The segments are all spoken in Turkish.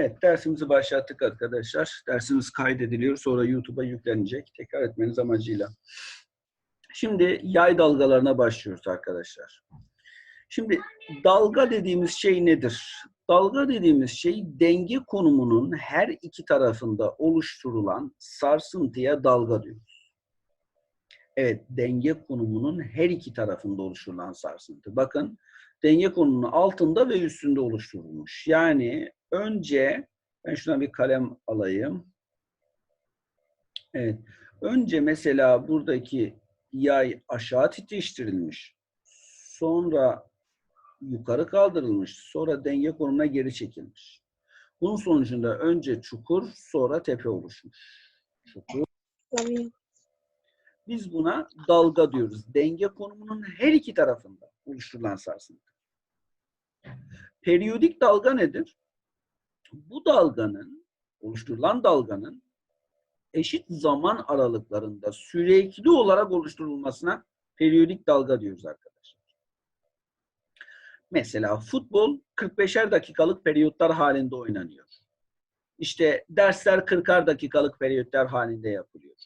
Evet, dersimizi başlattık arkadaşlar. Dersimiz kaydediliyor, sonra YouTube'a yüklenecek. Tekrar etmeniz amacıyla. Şimdi yay dalgalarına başlıyoruz arkadaşlar. Şimdi dalga dediğimiz şey nedir? Dalga dediğimiz şey denge konumunun her iki tarafında oluşturulan sarsıntıya dalga diyoruz. Evet, denge konumunun her iki tarafında oluşturulan sarsıntı. Bakın, denge konumunun altında ve üstünde oluşturulmuş. Yani önce, ben şuradan bir kalem alayım. Evet, önce mesela buradaki yay aşağı titreştirilmiş. Sonra yukarı kaldırılmış. Sonra denge konumuna geri çekilmiş. Bunun sonucunda önce çukur, sonra tepe oluşmuş. Çukur. Tabii. Biz buna dalga diyoruz. Denge konumunun her iki tarafında oluşturulan sarsıntı. Periyodik dalga nedir? Bu dalganın, oluşturulan dalganın eşit zaman aralıklarında sürekli olarak oluşturulmasına periyodik dalga diyoruz arkadaşlar. Mesela futbol 45'er dakikalık periyotlar halinde oynanıyor. İşte dersler 40'ar dakikalık periyotlar halinde yapılıyor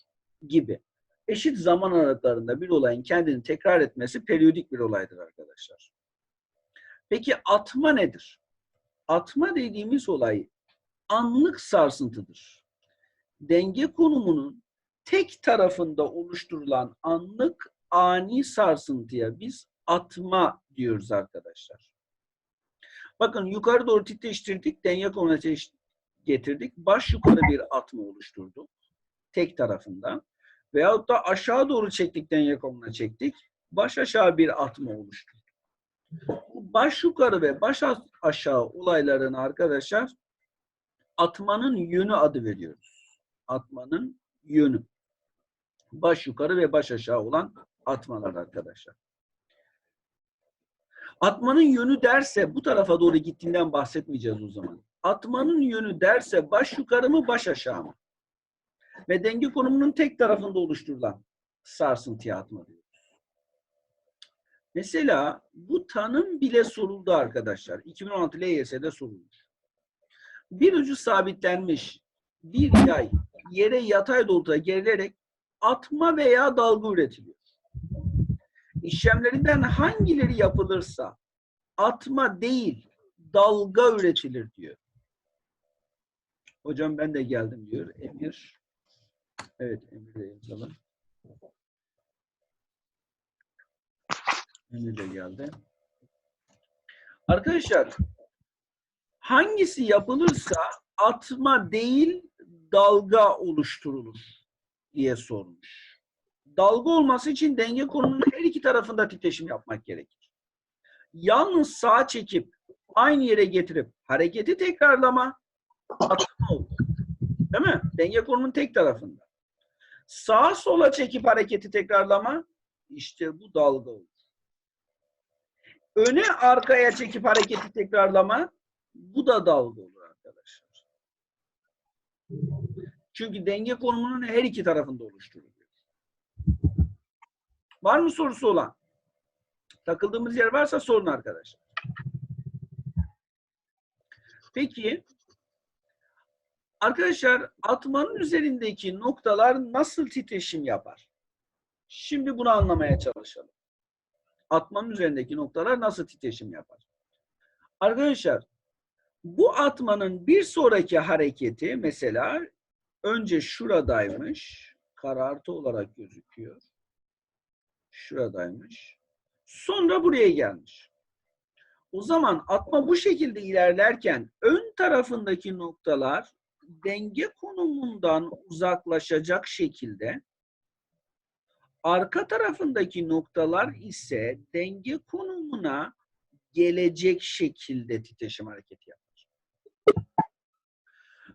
gibi. Eşit zaman aralıklarında bir olayın kendini tekrar etmesi periyodik bir olaydır arkadaşlar. Peki atma nedir? Atma dediğimiz olay anlık sarsıntıdır. Denge konumunun tek tarafında oluşturulan anlık ani sarsıntıya biz atma diyoruz arkadaşlar. Bakın yukarı doğru titreştirdik, denge konumuna getirdik. Baş yukarı bir atma oluşturduk. Tek tarafında. Veyahut da aşağı doğru çektik, denge konumuna çektik. Baş aşağı bir atma oluşturduk. Baş yukarı ve baş aşağı olaylarını arkadaşlar atmanın yönü adı veriyoruz. Atmanın yönü. Baş yukarı ve baş aşağı olan atmalar arkadaşlar. Atmanın yönü derse bu tarafa doğru gittiğinden bahsetmeyeceğiz o zaman. Atmanın yönü derse baş yukarı mı baş aşağı mı? Ve denge konumunun tek tarafında oluşturulan sarsıntıya atma diyoruz. Mesela bu tanım bile soruldu arkadaşlar. 2016 LYS'de sorulmuş. Bir ucu sabitlenmiş bir yay yere yatay doğrultuda gerilerek atma veya dalga üretiliyor. İşlemlerinden hangileri yapılırsa atma değil dalga üretilir diyor. Hocam ben de geldim diyor Emir. Evet Emir de imzalar. 50 de geldi. Arkadaşlar hangisi yapılırsa atma değil dalga oluşturulur diye sormuş. Dalga olması için denge konumunun her iki tarafında titreşim yapmak gerekir. Yalnız sağa çekip aynı yere getirip hareketi tekrarlama atma olur. Değil mi? Denge konumunun tek tarafında. Sağa sola çekip hareketi tekrarlama işte bu dalga olur. Öne arkaya çekip hareketi tekrarlama bu da dalga olur arkadaşlar. Çünkü denge konumunun her iki tarafında oluşturuluyor. Var mı sorusu olan? Takıldığımız yer varsa sorun arkadaşlar. Peki arkadaşlar atmanın üzerindeki noktalar nasıl titreşim yapar? Şimdi bunu anlamaya çalışalım. Atmanın üzerindeki noktalar nasıl titreşim yapar? Arkadaşlar bu atmanın bir sonraki hareketi mesela önce şuradaymış. Karartı olarak gözüküyor. Şuradaymış. Sonra buraya gelmiş. O zaman atma bu şekilde ilerlerken ön tarafındaki noktalar denge konumundan uzaklaşacak şekilde arka tarafındaki noktalar ise denge konumuna gelecek şekilde titreşim hareketi yapar.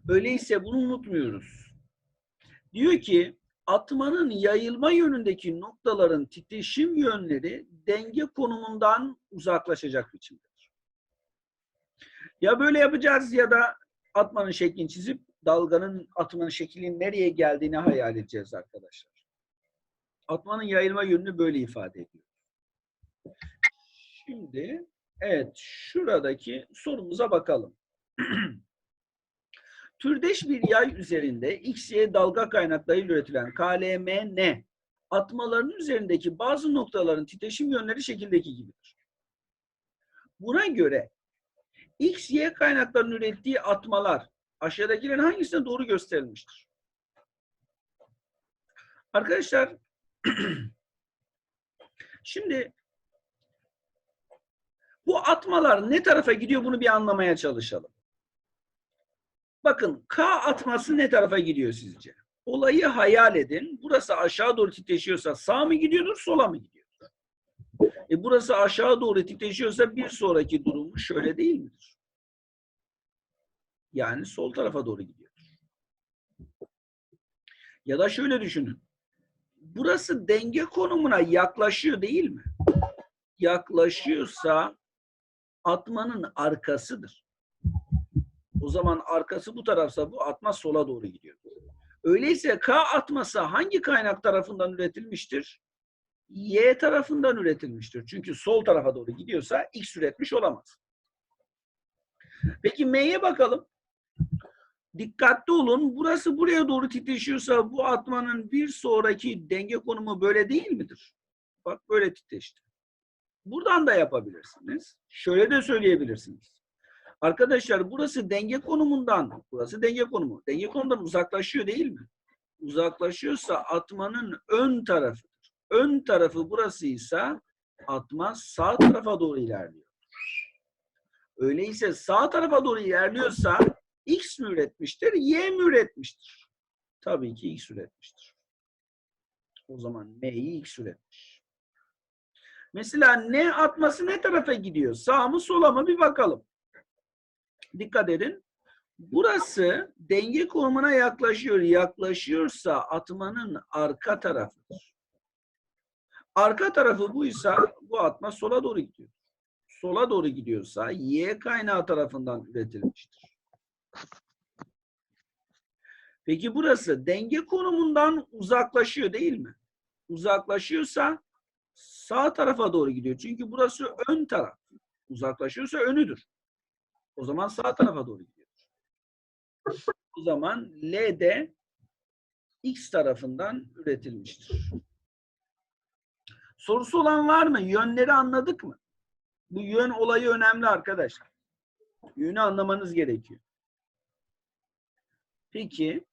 Öyleyse bunu unutmuyoruz. Diyor ki atmanın yayılma yönündeki noktaların titreşim yönleri denge konumundan uzaklaşacak biçimdedir. Ya böyle yapacağız ya da atmanın şeklini çizip dalganın atmanın şeklinin nereye geldiğini hayal edeceğiz arkadaşlar. Atmanın yayılma yönünü böyle ifade ediyor. Şimdi evet şuradaki sorumuza bakalım. Türdeş bir yay üzerinde X, Y dalga kaynaklarıyla üretilen KLMN atmaların üzerindeki bazı noktaların titreşim yönleri şekildeki gibidir. Buna göre X, Y kaynaklarının ürettiği atmalar aşağıdakilerin hangisine doğru gösterilmiştir? Arkadaşlar şimdi bu atmalar ne tarafa gidiyor bunu bir anlamaya çalışalım. Bakın K atması ne tarafa gidiyor sizce? Olayı hayal edin. Burası aşağı doğru titreşiyorsa sağ mı gidiyordur, sola mı gidiyor? E burası aşağı doğru titreşiyorsa bir sonraki durumu şöyle değil midir? Yani sol tarafa doğru gidiyor. Ya da şöyle düşünün. Burası denge konumuna yaklaşıyor değil mi? Yaklaşıyorsa atmanın arkasıdır. O zaman arkası bu tarafsa bu atma sola doğru gidiyor. Öyleyse K atması hangi kaynak tarafından üretilmiştir? Y tarafından üretilmiştir. Çünkü sol tarafa doğru gidiyorsa X üretmiş olamaz. Peki M'ye bakalım. Dikkatli olun. Burası buraya doğru titreşiyorsa bu atmanın bir sonraki denge konumu böyle değil midir? Bak böyle titreşti. Buradan da yapabilirsiniz. Şöyle de söyleyebilirsiniz. Arkadaşlar burası denge konumundan, burası denge konumu. Denge konumundan uzaklaşıyor değil mi? Uzaklaşıyorsa atmanın ön tarafıdır. Ön tarafı burasıysa atma sağ tarafa doğru ilerliyor. Öyleyse sağ tarafa doğru ilerliyorsa X mi üretmiştir, Y mi üretmiştir? Tabii ki X üretmiştir. O zaman M'yi X üretmiş. Mesela ne atması ne tarafa gidiyor? Sağ mı sola mı bir bakalım. Dikkat edin. Burası denge konumuna yaklaşıyor. Yaklaşıyorsa atmanın arka tarafıdır. Arka tarafı buysa bu atma sola doğru gidiyor. Sola doğru gidiyorsa Y kaynağı tarafından üretilmiştir. Peki burası denge konumundan uzaklaşıyor değil mi? Uzaklaşıyorsa sağ tarafa doğru gidiyor. Çünkü burası ön taraf. Uzaklaşıyorsa önüdür. O zaman sağ tarafa doğru gidiyor. O zaman L de X tarafından üretilmiştir. Sorusu olan var mı? Yönleri anladık mı? Bu yön olayı önemli arkadaşlar. Yönü anlamanız gerekiyor. Peki.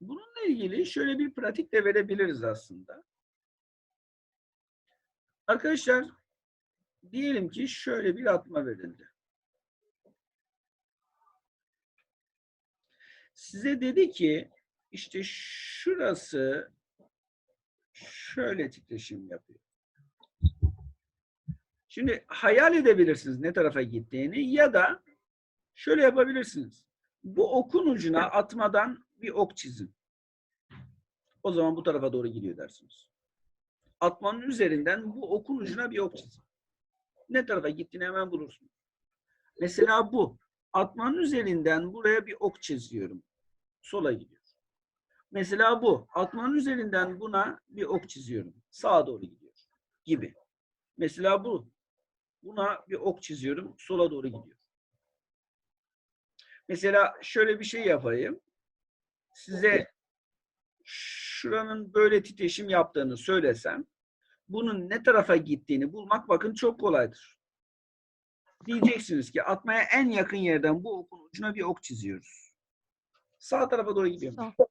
Bununla ilgili şöyle bir pratik de verebiliriz aslında. Arkadaşlar diyelim ki şöyle bir atma verildi. Size dedi ki işte şurası şöyle titreşim yapıyor. Şimdi hayal edebilirsiniz ne tarafa gittiğini ya da şöyle yapabilirsiniz. Bu okun ucuna atmadan bir ok çizin. O zaman bu tarafa doğru gidiyor dersiniz. Atmanın üzerinden bu okun ucuna bir ok çizin. Ne tarafa gittiğini hemen bulursunuz. Mesela bu. Atmanın üzerinden buraya bir ok çiziyorum. Sola gidiyor. Mesela bu. Atmanın üzerinden buna bir ok çiziyorum. Sağa doğru gidiyor. Gibi. Mesela bu. Buna bir ok çiziyorum. Sola doğru gidiyor. Mesela şöyle bir şey yapayım. Size şuranın böyle titreşim yaptığını söylesem bunun ne tarafa gittiğini bulmak bakın çok kolaydır. Diyeceksiniz ki atmaya en yakın yerden bu okun ucuna bir ok çiziyoruz. Sağ tarafa doğru gidiyormuş. Sağ.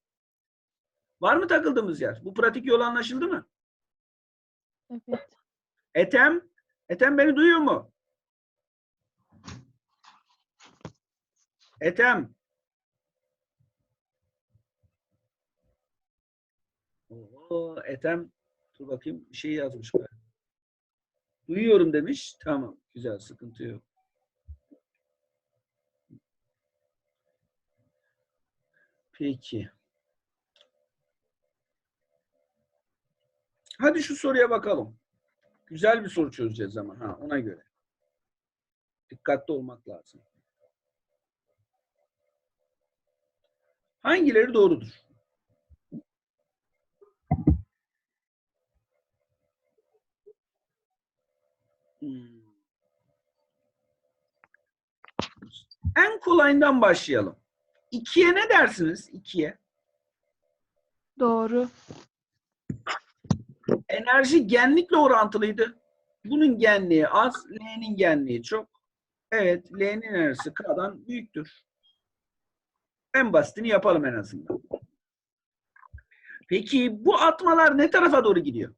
Var mı takıldığımız yer? Bu pratik yol anlaşıldı mı? Evet. Etem, Etem beni duyuyor mu? Etem. Oo, Etem, dur bakayım bir şey yazmış. Duyuyorum demiş. Tamam, güzel, sıkıntı yok. Peki. Hadi şu soruya bakalım. Güzel bir soru çözeceğiz ama ha ona göre. Dikkatli olmak lazım. Hangileri doğrudur? Hmm. En kolayından başlayalım. İkiye ne dersiniz? İkiye. Doğru. Enerji genlikle orantılıydı. Bunun genliği az, L'nin genliği çok. Evet, L'nin enerjisi K'dan büyüktür. En basitini yapalım en azından. Peki bu atmalar ne tarafa doğru gidiyor?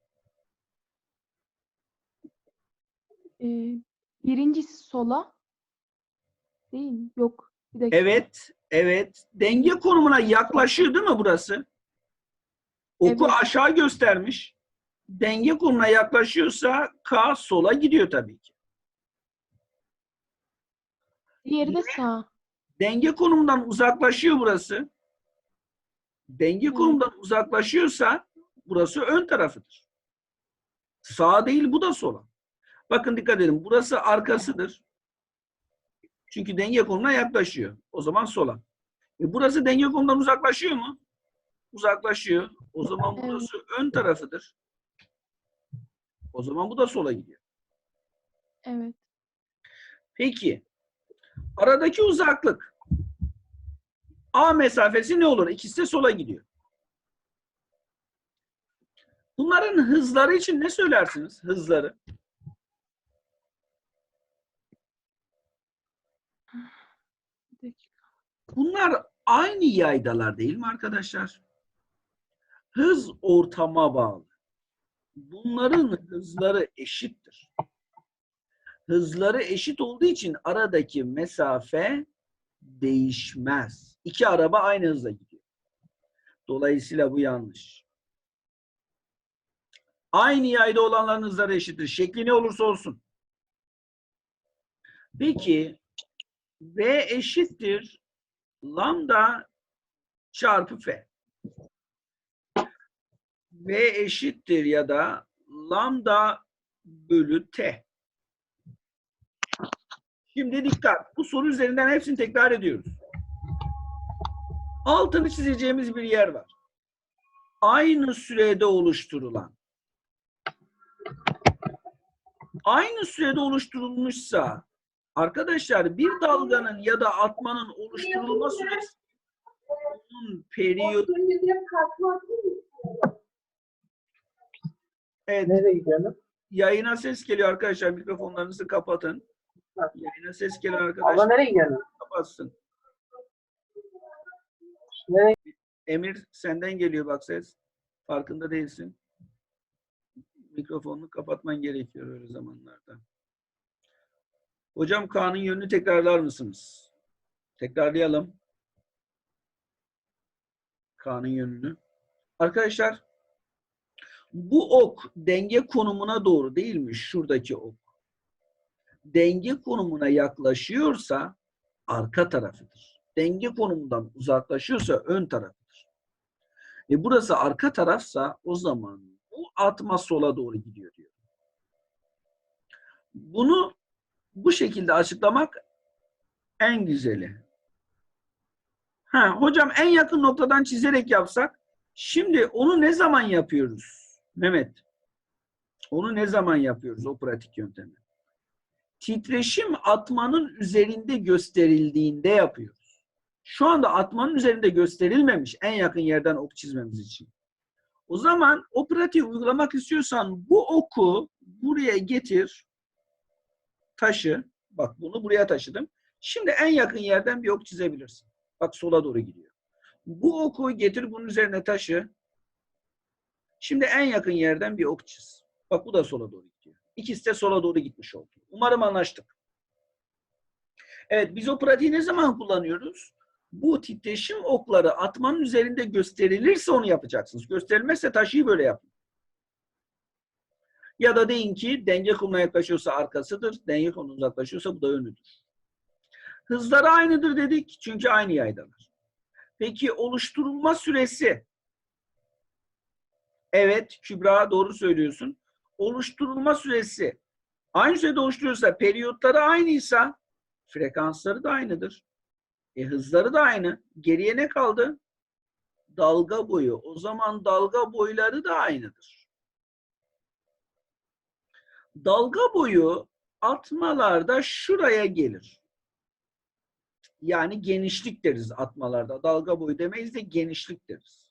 Ee, birincisi sola. Değil mi? Yok. Bir dakika. Evet, evet. Denge konumuna yaklaşıyor değil mi burası? Oku Evet. aşağı göstermiş. Denge konumuna yaklaşıyorsa K sola gidiyor tabii ki. Diğeri de sağ. Denge konumundan uzaklaşıyor burası. Denge Evet. konumundan uzaklaşıyorsa burası ön tarafıdır. Sağ değil bu da sola. Bakın dikkat edin. Burası arkasıdır. Çünkü denge konumuna yaklaşıyor. O zaman sola. E burası denge konumundan uzaklaşıyor mu? Uzaklaşıyor. O zaman Evet. burası ön tarafıdır. O zaman bu da sola gidiyor. Evet. Peki. Aradaki uzaklık. A mesafesi ne olur? İkisi de sola gidiyor. Bunların hızları için ne söylersiniz? Hızları. Bunlar aynı yaydalar değil mi arkadaşlar? Hız ortama bağlı. Bunların hızları eşittir. Hızları eşit olduğu için aradaki mesafe değişmez. İki araba aynı hızla gidiyor. Dolayısıyla bu yanlış. Aynı yayda olanların hızları eşittir. Şekli ne olursa olsun. Peki V eşittir lambda çarpı F. V eşittir ya da lambda bölü T. Şimdi dikkat. Bu soru üzerinden hepsini tekrar ediyoruz. Altını çizeceğimiz bir yer var. Aynı sürede oluşturulan aynı sürede oluşturulmuşsa arkadaşlar bir dalganın ya da atmanın oluşturulma süresi onun periyot Evet, Nereye gidiyorsun? yayına ses geliyor arkadaşlar. Mikrofonlarınızı kapatın. Yayına ses geliyor arkadaşlar. nereye gidiyorsun? Kapatsın. Nereye? Emir senden geliyor bak ses. Farkında değilsin. Mikrofonunu kapatman gerekiyor öyle zamanlarda. Hocam Kaan'ın yönünü tekrarlar mısınız? Tekrarlayalım. Kaan'ın yönünü. Arkadaşlar bu ok denge konumuna doğru değil mi? Şuradaki ok. Denge konumuna yaklaşıyorsa arka tarafıdır. Denge konumundan uzaklaşıyorsa ön tarafıdır. E burası arka tarafsa o zaman bu atma sola doğru gidiyor diyor. Bunu bu şekilde açıklamak en güzeli. Ha, hocam en yakın noktadan çizerek yapsak şimdi onu ne zaman yapıyoruz? Mehmet. Onu ne zaman yapıyoruz o pratik yöntemi? Titreşim atmanın üzerinde gösterildiğinde yapıyoruz. Şu anda atmanın üzerinde gösterilmemiş en yakın yerden ok çizmemiz için. O zaman o pratiği uygulamak istiyorsan bu oku buraya getir, taşı. Bak bunu buraya taşıdım. Şimdi en yakın yerden bir ok çizebilirsin. Bak sola doğru gidiyor. Bu oku getir bunun üzerine taşı. Şimdi en yakın yerden bir ok çiz. Bak bu da sola doğru gidiyor. İkisi de sola doğru gitmiş oldu. Umarım anlaştık. Evet biz o pratiği ne zaman kullanıyoruz? Bu titreşim okları atmanın üzerinde gösterilirse onu yapacaksınız. Gösterilmezse taşıyı böyle yapın. Ya da deyin ki denge konumuna yaklaşıyorsa arkasıdır, denge konumuna uzaklaşıyorsa bu da önüdür. Hızları aynıdır dedik çünkü aynı yaydalar. Peki oluşturulma süresi? Evet Kübra doğru söylüyorsun. Oluşturulma süresi aynı sürede oluşturuyorsa, periyotları aynıysa frekansları da aynıdır. E, hızları da aynı. Geriye ne kaldı? Dalga boyu. O zaman dalga boyları da aynıdır. Dalga boyu atmalarda şuraya gelir. Yani genişlik deriz atmalarda. Dalga boyu demeyiz de genişlik deriz.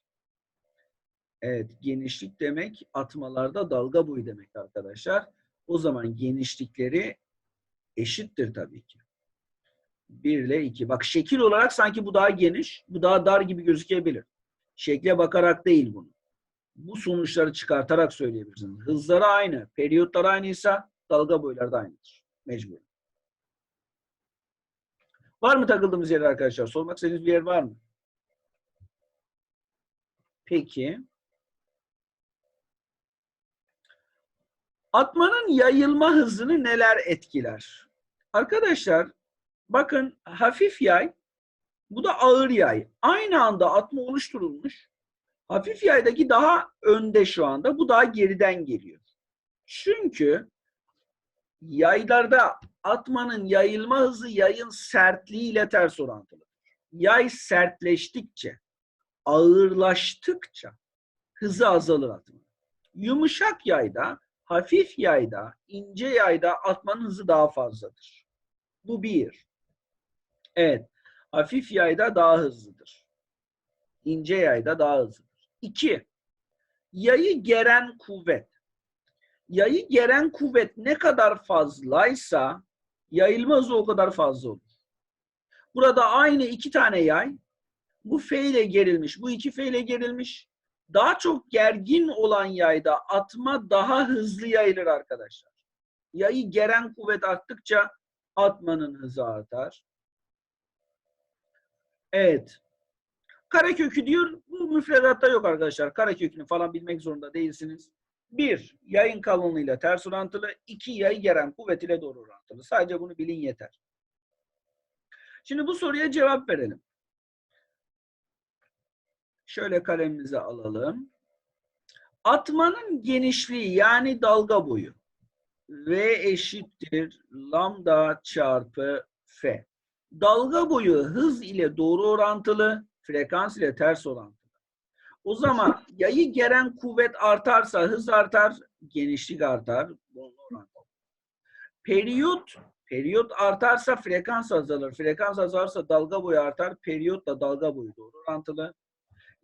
Evet, genişlik demek atmalarda dalga boyu demek arkadaşlar. O zaman genişlikleri eşittir tabii ki. 1 ile 2. Bak şekil olarak sanki bu daha geniş, bu daha dar gibi gözükebilir. Şekle bakarak değil bunu. Bu sonuçları çıkartarak söyleyebilirsiniz. Hızları aynı, periyotlar aynıysa dalga boyları da aynıdır. Mecbur. Var mı takıldığımız yer arkadaşlar? Sormak istediğiniz bir yer var mı? Peki. Atmanın yayılma hızını neler etkiler? Arkadaşlar bakın hafif yay bu da ağır yay. Aynı anda atma oluşturulmuş. Hafif yaydaki daha önde şu anda. Bu daha geriden geliyor. Çünkü yaylarda atmanın yayılma hızı yayın sertliği ile ters orantılı. Yay sertleştikçe, ağırlaştıkça hızı azalır atmanın. Yumuşak yayda, hafif yayda, ince yayda atmanın hızı daha fazladır. Bu bir. Evet. Hafif yayda daha hızlıdır. İnce yayda daha hızlıdır. İki. Yayı geren kuvvet. Yayı geren kuvvet ne kadar fazlaysa yayılma hızı o kadar fazla olur. Burada aynı iki tane yay. Bu F ile gerilmiş, bu iki F ile gerilmiş. Daha çok gergin olan yayda atma daha hızlı yayılır arkadaşlar. Yayı geren kuvvet arttıkça atmanın hızı artar. Evet. Karekökü diyor. Bu müfredatta yok arkadaşlar. Karekökünü falan bilmek zorunda değilsiniz. Bir, yayın kalınlığıyla ters orantılı. iki yayı geren kuvvet ile doğru orantılı. Sadece bunu bilin yeter. Şimdi bu soruya cevap verelim. Şöyle kalemimizi alalım. Atmanın genişliği yani dalga boyu V eşittir lambda çarpı F. Dalga boyu hız ile doğru orantılı, frekans ile ters orantılı. O zaman yayı geren kuvvet artarsa hız artar, genişlik artar. Periyot, periyot artarsa frekans azalır. Frekans azalırsa dalga boyu artar. Periyotla dalga boyu doğru orantılı.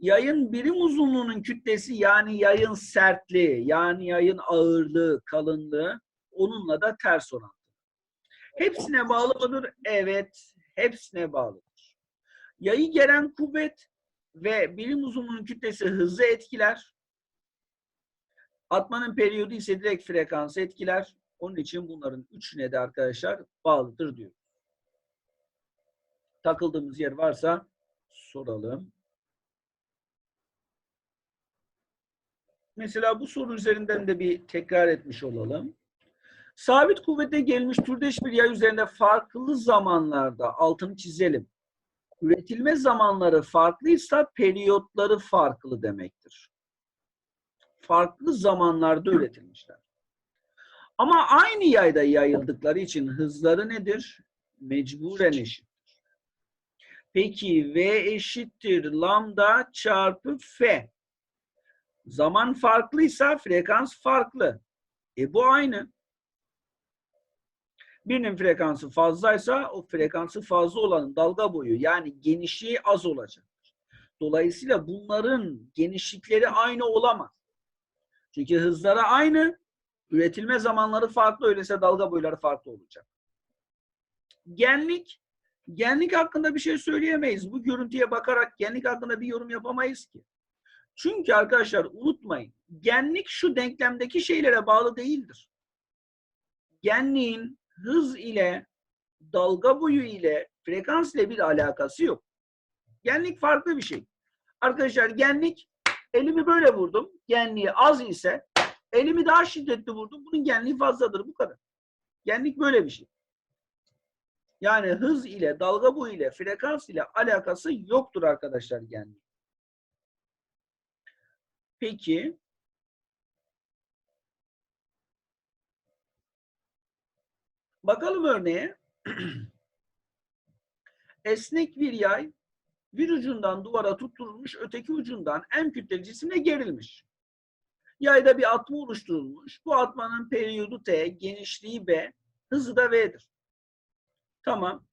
Yayın birim uzunluğunun kütlesi yani yayın sertliği, yani yayın ağırlığı, kalınlığı onunla da ters orantılı. Hepsine bağlı mıdır? Evet, hepsine bağlıdır. Yayı geren kuvvet ve birim uzunluğunun kütlesi hızı etkiler. Atmanın periyodu ise direkt frekansı etkiler. Onun için bunların üçüne de arkadaşlar bağlıdır diyor. Takıldığımız yer varsa soralım. Mesela bu soru üzerinden de bir tekrar etmiş olalım. Sabit kuvvete gelmiş türdeş bir yay üzerinde farklı zamanlarda altını çizelim. Üretilme zamanları farklıysa periyotları farklı demektir. Farklı zamanlarda üretilmişler. Ama aynı yayda yayıldıkları için hızları nedir? Mecburen eşittir. Peki V eşittir lambda çarpı F. Zaman farklıysa frekans farklı. E bu aynı. Birinin frekansı fazlaysa o frekansı fazla olanın dalga boyu yani genişliği az olacak. Dolayısıyla bunların genişlikleri aynı olamaz. Çünkü hızları aynı, üretilme zamanları farklı öyleyse dalga boyları farklı olacak. Genlik, genlik hakkında bir şey söyleyemeyiz. Bu görüntüye bakarak genlik hakkında bir yorum yapamayız ki. Çünkü arkadaşlar unutmayın, genlik şu denklemdeki şeylere bağlı değildir. Genliğin hız ile, dalga boyu ile, frekans ile bir alakası yok. Genlik farklı bir şey. Arkadaşlar genlik, elimi böyle vurdum, genliği az ise, elimi daha şiddetli vurdum, bunun genliği fazladır, bu kadar. Genlik böyle bir şey. Yani hız ile, dalga boyu ile, frekans ile alakası yoktur arkadaşlar genlik. Peki, Bakalım örneğe. Esnek bir yay bir ucundan duvara tutturulmuş, öteki ucundan en kütleli cisimle gerilmiş. Yayda bir atma oluşturulmuş. Bu atmanın periyodu T, genişliği B, hızı da V'dir. Tamam.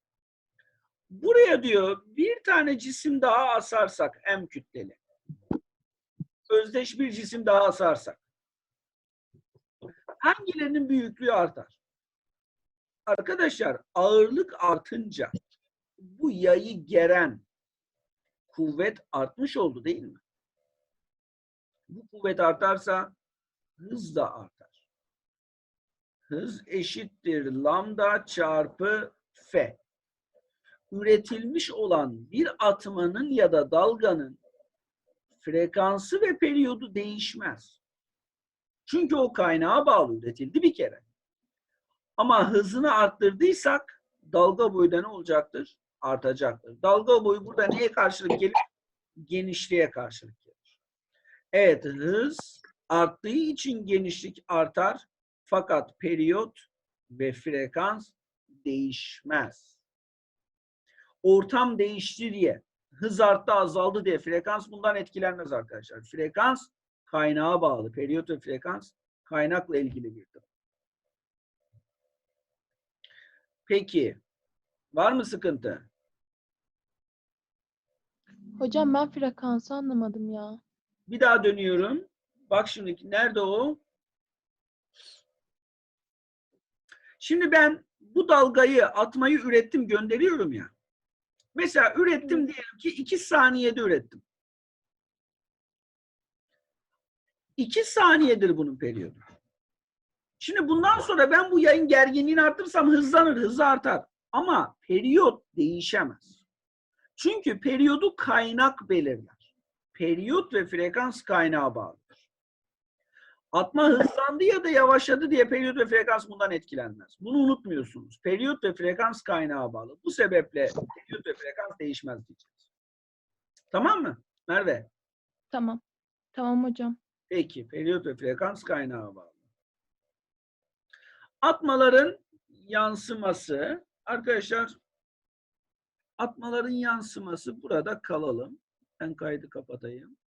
Buraya diyor bir tane cisim daha asarsak M kütleli. Özdeş bir cisim daha asarsak. Hangilerinin büyüklüğü artar? Arkadaşlar ağırlık artınca bu yayı geren kuvvet artmış oldu değil mi? Bu kuvvet artarsa hız da artar. Hız eşittir lambda çarpı f. Üretilmiş olan bir atmanın ya da dalganın frekansı ve periyodu değişmez. Çünkü o kaynağa bağlı üretildi bir kere. Ama hızını arttırdıysak dalga boyu da ne olacaktır? Artacaktır. Dalga boyu burada neye karşılık gelir? Genişliğe karşılık gelir. Evet hız arttığı için genişlik artar fakat periyot ve frekans değişmez. Ortam değişti diye, hız arttı azaldı diye frekans bundan etkilenmez arkadaşlar. Frekans kaynağa bağlı. Periyot ve frekans kaynakla ilgili bir durum. Peki, var mı sıkıntı? Hocam ben frekansı anlamadım ya. Bir daha dönüyorum. Bak şimdi nerede o? Şimdi ben bu dalgayı atmayı ürettim gönderiyorum ya. Mesela ürettim diyelim ki 2 saniyede ürettim. 2 saniyedir bunun periyodu. Şimdi bundan sonra ben bu yayın gerginliğini arttırsam hızlanır, hızı artar. Ama periyot değişemez. Çünkü periyodu kaynak belirler. Periyot ve frekans kaynağa bağlıdır. Atma hızlandı ya da yavaşladı diye periyot ve frekans bundan etkilenmez. Bunu unutmuyorsunuz. Periyot ve frekans kaynağa bağlı. Bu sebeple periyot ve frekans değişmez diyeceğiz. Tamam mı? Merve. Tamam. Tamam hocam. Peki, periyot ve frekans kaynağı bağlı. Atmaların yansıması, arkadaşlar atmaların yansıması burada kalalım. Ben kaydı kapatayım.